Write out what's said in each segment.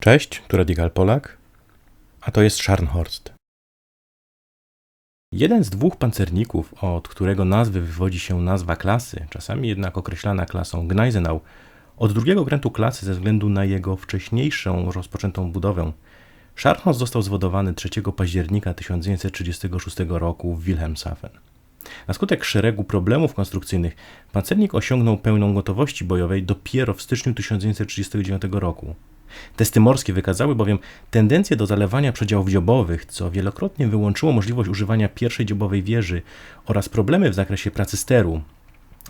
Cześć, tu Radical Polak, a to jest Scharnhorst. Jeden z dwóch pancerników, od którego nazwy wywodzi się nazwa klasy, czasami jednak określana klasą Gneisenau, od drugiego okrętu klasy ze względu na jego wcześniejszą rozpoczętą budowę, Scharnhorst został zwodowany 3 października 1936 roku w Wilhelmshaven. Na skutek szeregu problemów konstrukcyjnych pancernik osiągnął pełną gotowości bojowej dopiero w styczniu 1939 roku. Testy morskie wykazały bowiem tendencję do zalewania przedziałów dziobowych, co wielokrotnie wyłączyło możliwość używania pierwszej dziobowej wieży oraz problemy w zakresie pracy steru.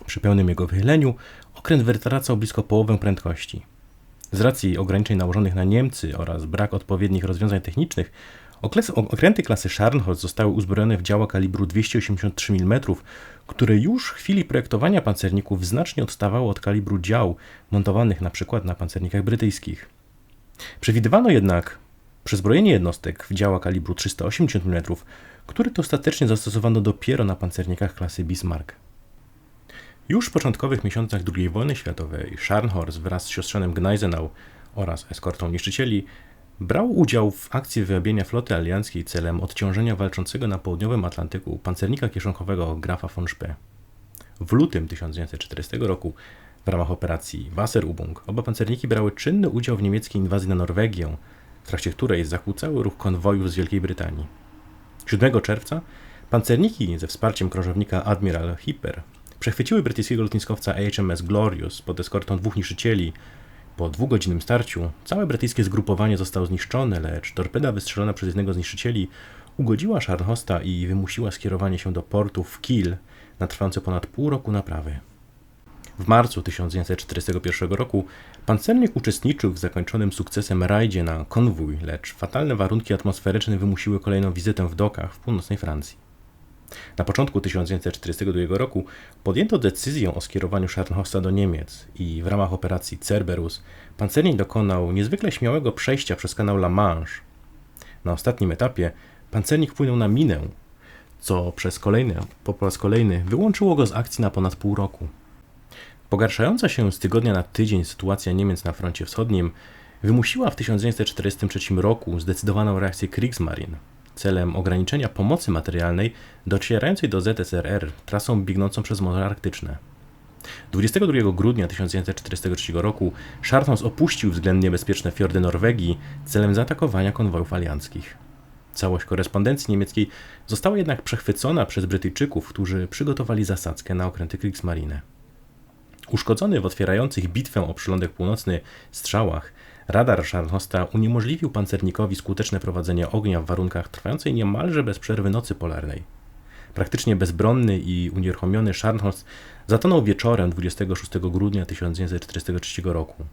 Przy pełnym jego wychyleniu okręt wytracał blisko połowę prędkości. Z racji ograniczeń nałożonych na Niemcy oraz brak odpowiednich rozwiązań technicznych, okręty klasy Scharnhorst zostały uzbrojone w działa kalibru 283 mm, które już w chwili projektowania pancerników znacznie odstawało od kalibru dział montowanych na przykład na pancernikach brytyjskich. Przewidywano jednak przezbrojenie jednostek w działa kalibru 380 mm, który to ostatecznie zastosowano dopiero na pancernikach klasy Bismarck. Już w początkowych miesiącach II wojny światowej Scharnhorst wraz z siostrzenem Gneisenau oraz eskortą niszczycieli brał udział w akcji wyrobienia floty alianckiej celem odciążenia walczącego na południowym Atlantyku pancernika kieszonkowego Grafa von Spee. W lutym 1940 roku w ramach operacji Wasserübung oba pancerniki brały czynny udział w niemieckiej inwazji na Norwegię, w trakcie której zakłócały ruch konwojów z Wielkiej Brytanii. 7 czerwca pancerniki ze wsparciem krążownika Admiral Hipper przechwyciły brytyjskiego lotniskowca HMS Glorious pod eskortą dwóch niszczycieli. Po dwugodzinnym starciu całe brytyjskie zgrupowanie zostało zniszczone, lecz torpeda wystrzelona przez jednego z niszczycieli ugodziła Scharnhosta i wymusiła skierowanie się do portu w Kiel na trwające ponad pół roku naprawy. W marcu 1941 roku pancernik uczestniczył w zakończonym sukcesem rajdzie na konwój, lecz fatalne warunki atmosferyczne wymusiły kolejną wizytę w dokach w północnej Francji. Na początku 1942 roku podjęto decyzję o skierowaniu Scharnhorsta do Niemiec i w ramach operacji Cerberus pancernik dokonał niezwykle śmiałego przejścia przez kanał La Manche. Na ostatnim etapie pancernik wpłynął na minę, co przez kolejny, po raz kolejny wyłączyło go z akcji na ponad pół roku. Pogarszająca się z tygodnia na tydzień sytuacja Niemiec na froncie wschodnim wymusiła w 1943 roku zdecydowaną reakcję Kriegsmarine celem ograniczenia pomocy materialnej docierającej do ZSRR trasą biegnącą przez Morze Arktyczne. 22 grudnia 1943 roku Scharthaus opuścił względnie bezpieczne fiordy Norwegii celem zaatakowania konwojów alianckich. Całość korespondencji niemieckiej została jednak przechwycona przez Brytyjczyków, którzy przygotowali zasadzkę na okręty Kriegsmarine. Uszkodzony w otwierających bitwę o przylądek północny strzałach, radar Scharnhosta uniemożliwił pancernikowi skuteczne prowadzenie ognia w warunkach trwającej niemalże bez przerwy nocy polarnej. Praktycznie bezbronny i unieruchomiony Scharnhorst zatonął wieczorem 26 grudnia 1943 roku.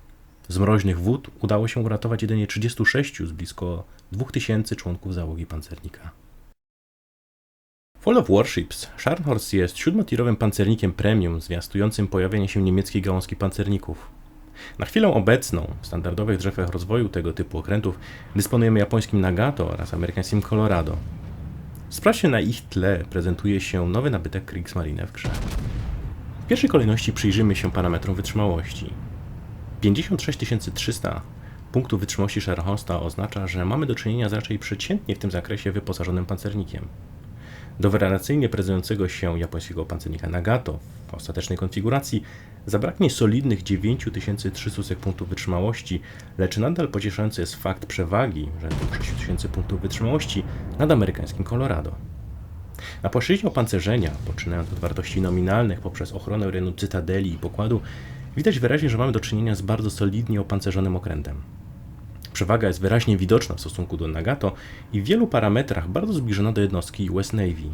Z mroźnych wód udało się uratować jedynie 36 z blisko 2000 członków załogi pancernika. Fall of Warships Scharnhorst jest siódmotirowym pancernikiem premium zwiastującym pojawienie się niemieckiej gałązki pancerników. Na chwilę obecną w standardowych drzewach rozwoju tego typu okrętów dysponujemy japońskim Nagato oraz amerykańskim Colorado. Sprawdźcie na ich tle prezentuje się nowy nabytek Kriegsmarine w grze. W pierwszej kolejności przyjrzymy się parametrom wytrzymałości. 56300 punktów wytrzymałości Scharnhorsta oznacza, że mamy do czynienia z raczej przeciętnie w tym zakresie wyposażonym pancernikiem. Do wariacyjnie prezentującego się japońskiego pancernika Nagato w ostatecznej konfiguracji zabraknie solidnych 9300 punktów wytrzymałości, lecz nadal pocieszający jest fakt przewagi rzędu 6000 punktów wytrzymałości nad amerykańskim Colorado. Na płaszczyźnie opancerzenia, poczynając od wartości nominalnych poprzez ochronę renu cytadeli i pokładu, widać wyraźnie, że mamy do czynienia z bardzo solidnie opancerzonym okrętem. Przewaga jest wyraźnie widoczna w stosunku do Nagato i w wielu parametrach bardzo zbliżona do jednostki US Navy.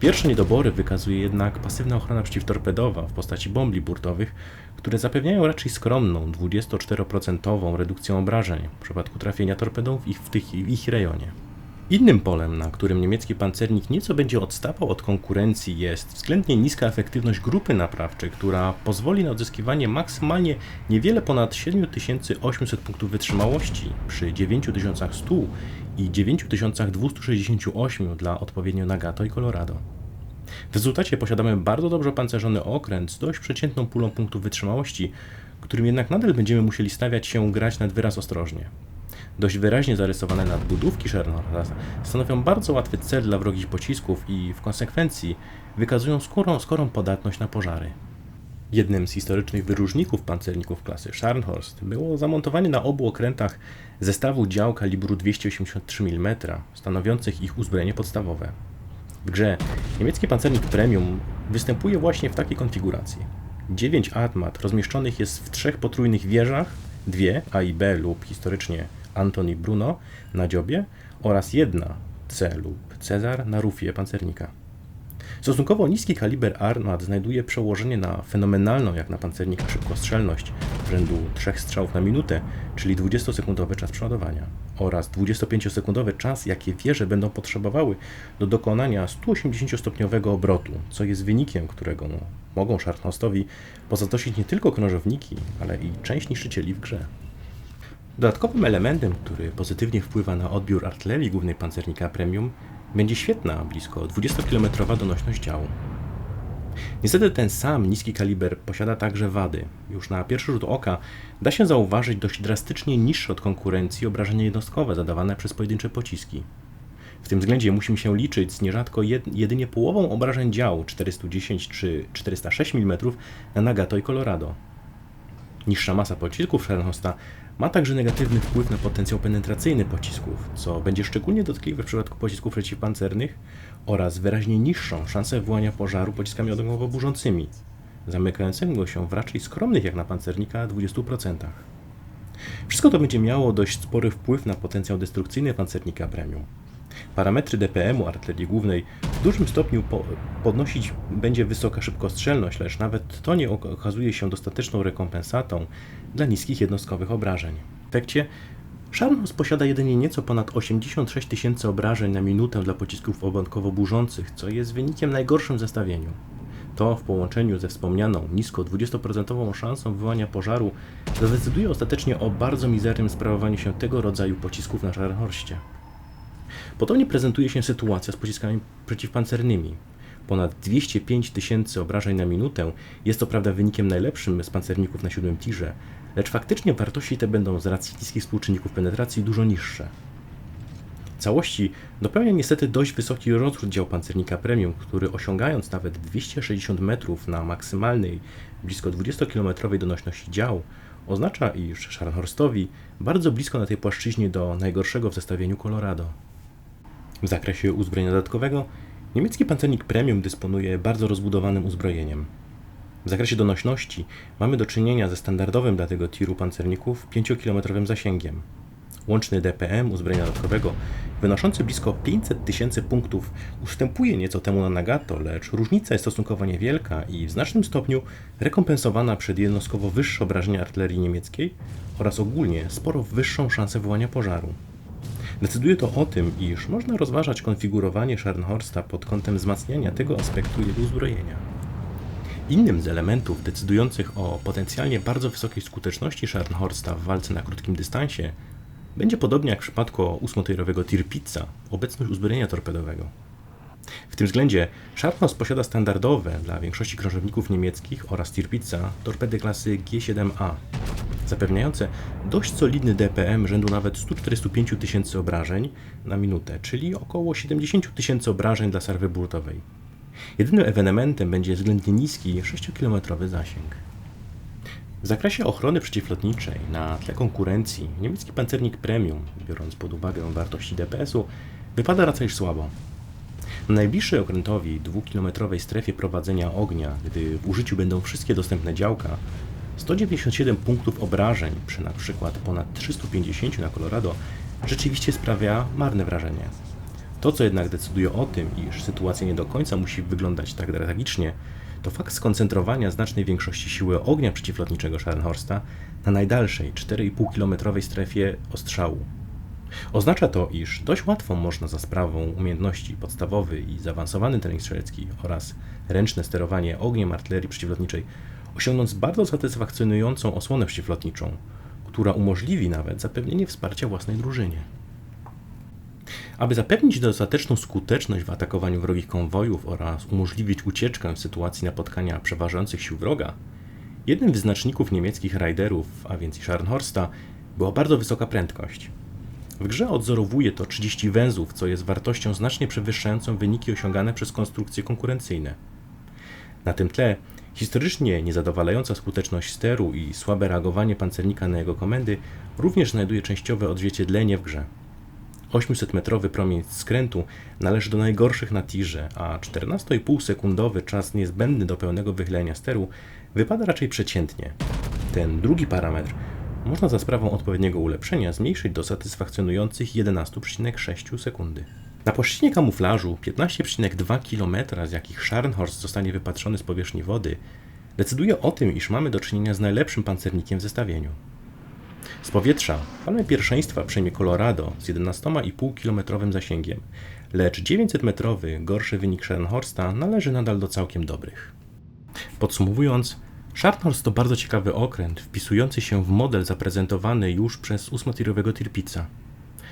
Pierwsze niedobory wykazuje jednak pasywna ochrona przeciwtorpedowa w postaci bombli burtowych, które zapewniają raczej skromną 24% redukcję obrażeń w przypadku trafienia torpedą w ich, w, tych, w ich rejonie. Innym polem, na którym niemiecki pancernik nieco będzie odstawał od konkurencji, jest względnie niska efektywność grupy naprawczej, która pozwoli na odzyskiwanie maksymalnie niewiele ponad 7800 punktów wytrzymałości przy 9100 i 9268 dla odpowiednio Nagato i Colorado. W rezultacie posiadamy bardzo dobrze opancerzony okręt z dość przeciętną pulą punktów wytrzymałości, którym jednak nadal będziemy musieli stawiać się grać nad wyraz ostrożnie. Dość wyraźnie zarysowane nadbudówki Scharnhorsta stanowią bardzo łatwy cel dla wrogich pocisków i w konsekwencji wykazują skorą, skorą podatność na pożary. Jednym z historycznych wyróżników pancerników klasy Scharnhorst było zamontowanie na obu okrętach zestawu dział kalibru 283 mm, stanowiących ich uzbrojenie podstawowe. W grze niemiecki pancernik premium występuje właśnie w takiej konfiguracji. 9 armat rozmieszczonych jest w trzech potrójnych wieżach, dwie A i B lub historycznie Antoni Bruno na dziobie oraz jedna C lub Cezar na rufie pancernika. Stosunkowo niski kaliber armat znajduje przełożenie na fenomenalną jak na pancernika szybkostrzelność rzędu 3 strzałów na minutę, czyli 20-sekundowy czas przeładowania oraz 25-sekundowy czas, jakie wieże będą potrzebowały do dokonania 180-stopniowego obrotu, co jest wynikiem, którego mogą Szartnostowi pozazdosić nie tylko krążowniki, ale i część niszczycieli w grze. Dodatkowym elementem, który pozytywnie wpływa na odbiór artylerii głównej pancernika premium, będzie świetna, blisko 20-kilometrowa donośność działu. Niestety ten sam niski kaliber posiada także wady. Już na pierwszy rzut oka da się zauważyć dość drastycznie niższe od konkurencji obrażenia jednostkowe zadawane przez pojedyncze pociski. W tym względzie musimy się liczyć z nierzadko jedynie połową obrażeń działu 410 czy 406 mm na Nagato i Colorado. Niższa masa pocisków Scharnhorsta ma także negatywny wpływ na potencjał penetracyjny pocisków, co będzie szczególnie dotkliwe w przypadku pocisków przeciwpancernych oraz wyraźnie niższą szansę wywołania pożaru pociskami ogniowo-burzącymi, zamykającego się w raczej skromnych jak na pancernika 20%. Wszystko to będzie miało dość spory wpływ na potencjał destrukcyjny pancernika premium. Parametry DPM-u artylerii głównej w dużym stopniu po podnosić będzie wysoka szybkostrzelność, lecz nawet to nie okazuje się dostateczną rekompensatą dla niskich jednostkowych obrażeń. W efekcie Szarnos posiada jedynie nieco ponad 86 tysięcy obrażeń na minutę dla pocisków obłąkowo burzących, co jest wynikiem najgorszym zestawieniu. To w połączeniu ze wspomnianą nisko 20% szansą wywołania pożaru zadecyduje ostatecznie o bardzo mizernym sprawowaniu się tego rodzaju pocisków na Scharnhorście. Podobnie prezentuje się sytuacja z pociskami przeciwpancernymi. Ponad 205 tysięcy obrażeń na minutę jest to prawda wynikiem najlepszym z pancerników na siódmym tirze, lecz faktycznie wartości te będą z racji niskich współczynników penetracji dużo niższe. Całości dopełnia niestety dość wysoki rozrzut dział pancernika premium, który osiągając nawet 260 metrów na maksymalnej, blisko 20-kilometrowej donośności dział, oznacza, iż Scharnhorstowi bardzo blisko na tej płaszczyźnie do najgorszego w zestawieniu Colorado. W zakresie uzbrojenia dodatkowego niemiecki pancernik premium dysponuje bardzo rozbudowanym uzbrojeniem. W zakresie donośności mamy do czynienia ze standardowym dla tego tiru pancerników 5-kilometrowym zasięgiem. Łączny DPM uzbrojenia dodatkowego, wynoszący blisko 500 tysięcy punktów, ustępuje nieco temu na Nagato, lecz różnica jest stosunkowo niewielka i w znacznym stopniu rekompensowana przez jednostkowo wyższe obrażenia artylerii niemieckiej oraz ogólnie sporo wyższą szansę wywołania pożaru. Decyduje to o tym, iż można rozważać konfigurowanie Scharnhorsta pod kątem wzmacniania tego aspektu jego uzbrojenia. Innym z elementów decydujących o potencjalnie bardzo wysokiej skuteczności Scharnhorsta w walce na krótkim dystansie będzie podobnie jak w przypadku ósmotirowego Tirpitza obecność uzbrojenia torpedowego. W tym względzie Scharnhorst posiada standardowe dla większości krążowników niemieckich oraz Tirpitza torpedy klasy G7A, zapewniające dość solidny DPM rzędu nawet 145 tysięcy obrażeń na minutę, czyli około 70 tysięcy obrażeń dla sarwy burtowej. Jedynym ewenementem będzie względnie niski 6-kilometrowy zasięg. W zakresie ochrony przeciwlotniczej na tle konkurencji niemiecki pancernik premium, biorąc pod uwagę wartości DPS-u, wypada raczej słabo. Na najbliższej okrętowi dwukilometrowej strefie prowadzenia ognia, gdy w użyciu będą wszystkie dostępne działka, 197 punktów obrażeń przy na przykład ponad 350 na Colorado rzeczywiście sprawia marne wrażenie. To, co jednak decyduje o tym, iż sytuacja nie do końca musi wyglądać tak tragicznie, to fakt skoncentrowania znacznej większości siły ognia przeciwlotniczego Scharnhorsta na najdalszej 4,5-kilometrowej strefie ostrzału. Oznacza to, iż dość łatwo można za sprawą umiejętności podstawowy i zaawansowany trening strzelecki oraz ręczne sterowanie ogniem artylerii przeciwlotniczej osiągnąć bardzo satysfakcjonującą osłonę przeciwlotniczą, która umożliwi nawet zapewnienie wsparcia własnej drużynie. Aby zapewnić dostateczną skuteczność w atakowaniu wrogich konwojów oraz umożliwić ucieczkę w sytuacji napotkania przeważających sił wroga, Jednym z wyznaczników niemieckich rajderów a więc i Scharnhorsta była bardzo wysoka prędkość. W grze odzorowuje to 30 węzłów, co jest wartością znacznie przewyższającą wyniki osiągane przez konstrukcje konkurencyjne. Na tym tle historycznie niezadowalająca skuteczność steru i słabe reagowanie pancernika na jego komendy również znajduje częściowe odzwierciedlenie w grze. 800-metrowy promień skrętu należy do najgorszych na tirze, a 14,5 sekundowy czas niezbędny do pełnego wychylenia steru wypada raczej przeciętnie. Ten drugi parametr można za sprawą odpowiedniego ulepszenia zmniejszyć do satysfakcjonujących 11,6 sekundy. Na płaszczyźnie kamuflażu 15,2 km, z jakich Scharnhorst zostanie wypatrzony z powierzchni wody, decyduje o tym, iż mamy do czynienia z najlepszym pancernikiem w zestawieniu. Z powietrza palmę pierwszeństwa przejmie Colorado z 11,5 km zasięgiem, lecz 900-metrowy gorszy wynik Scharnhorsta należy nadal do całkiem dobrych. Podsumowując, Scharnhorst to bardzo ciekawy okręt, wpisujący się w model zaprezentowany już przez ósmotirowego Tirpitza.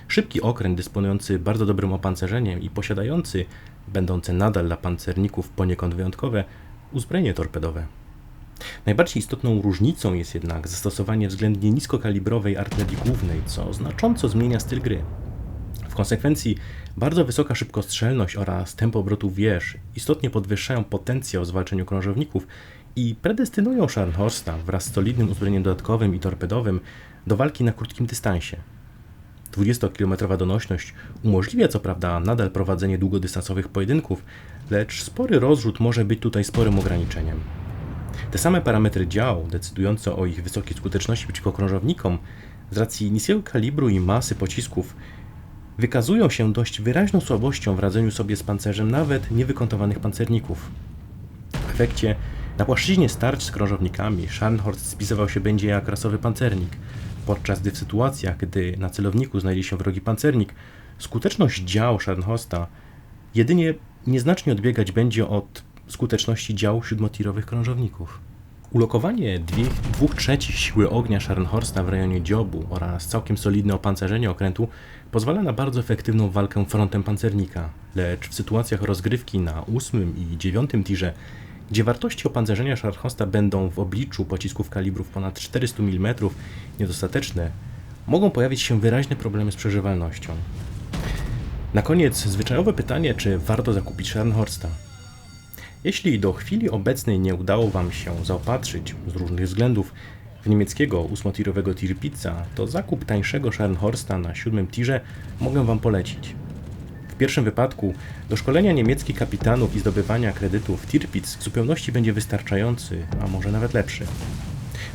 Szybki okręt dysponujący bardzo dobrym opancerzeniem i posiadający, będące nadal dla pancerników poniekąd wyjątkowe, uzbrojenie torpedowe. Najbardziej istotną różnicą jest jednak zastosowanie względnie niskokalibrowej artylerii głównej, co znacząco zmienia styl gry. W konsekwencji bardzo wysoka szybkostrzelność oraz tempo obrotu wież istotnie podwyższają potencjał w zwalczeniu krążowników i predestynują Scharnhorsta wraz z solidnym uzbrojeniem dodatkowym i torpedowym do walki na krótkim dystansie. 20-kilometrowa donośność umożliwia co prawda nadal prowadzenie długodystansowych pojedynków, lecz spory rozrzut może być tutaj sporym ograniczeniem. Te same parametry dział, decydujące o ich wysokiej skuteczności przeciwko krążownikom, z racji niskiego kalibru i masy pocisków, wykazują się dość wyraźną słabością w radzeniu sobie z pancerzem nawet niewykontowanych pancerników. W efekcie, na płaszczyźnie starć z krążownikami Scharnhorst spisywał się będzie jak rasowy pancernik, podczas gdy w sytuacjach, gdy na celowniku znajdzie się wrogi pancernik, skuteczność dział Scharnhorsta jedynie nieznacznie odbiegać będzie od skuteczności dział siódmotirowych krążowników. Ulokowanie dwóch, dwóch trzecich siły ognia Scharnhorsta w rejonie dziobu oraz całkiem solidne opancerzenie okrętu pozwala na bardzo efektywną walkę frontem pancernika, lecz w sytuacjach rozgrywki na ósmym i dziewiątym tirze, gdzie wartości opancerzenia Scharnhorsta będą w obliczu pocisków kalibrów ponad 400 mm niedostateczne, mogą pojawić się wyraźne problemy z przeżywalnością. Na koniec zwyczajowe pytanie, czy warto zakupić Scharnhorsta? Jeśli do chwili obecnej nie udało Wam się zaopatrzyć z różnych względów w niemieckiego ósmotirowego Tirpitza, to zakup tańszego Scharnhorsta na siódmym tirze mogę Wam polecić. W pierwszym wypadku do szkolenia niemieckich kapitanów i zdobywania kredytów Tirpitz w zupełności będzie wystarczający, a może nawet lepszy.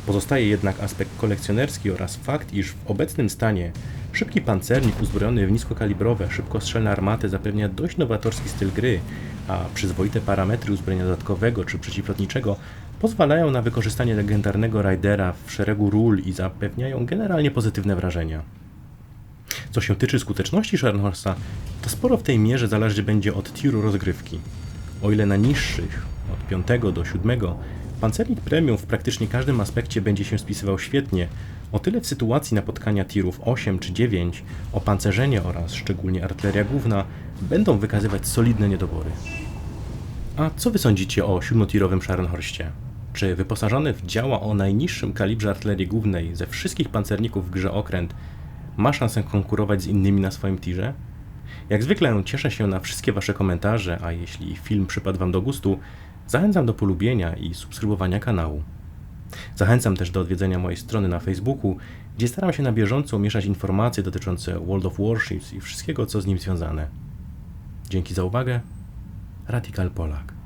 Pozostaje jednak aspekt kolekcjonerski oraz fakt, iż w obecnym stanie szybki pancernik uzbrojony w niskokalibrowe, szybkostrzelne armaty zapewnia dość nowatorski styl gry, a przyzwoite parametry uzbrojenia dodatkowego czy przeciwlotniczego pozwalają na wykorzystanie legendarnego Raidera w szeregu ról i zapewniają generalnie pozytywne wrażenia. Co się tyczy skuteczności Scharnhorsta, to sporo w tej mierze zależy będzie od tiru rozgrywki. O ile na niższych, od 5 do 7, pancernik premium w praktycznie każdym aspekcie będzie się spisywał świetnie, o tyle w sytuacji napotkania tirów 8 czy 9 opancerzenie oraz szczególnie artyleria główna będą wykazywać solidne niedobory. A co wy sądzicie o siódmotirowym Scharnhorstie? Czy wyposażony w działa o najniższym kalibrze artylerii głównej ze wszystkich pancerników w grze okręt ma szansę konkurować z innymi na swoim tirze? Jak zwykle cieszę się na wszystkie Wasze komentarze, a jeśli film przypadł Wam do gustu, zachęcam do polubienia i subskrybowania kanału. Zachęcam też do odwiedzenia mojej strony na Facebooku, gdzie staram się na bieżąco umieszczać informacje dotyczące World of Warships i wszystkiego, co z nim związane. Dzięki za uwagę. Radikal Polak.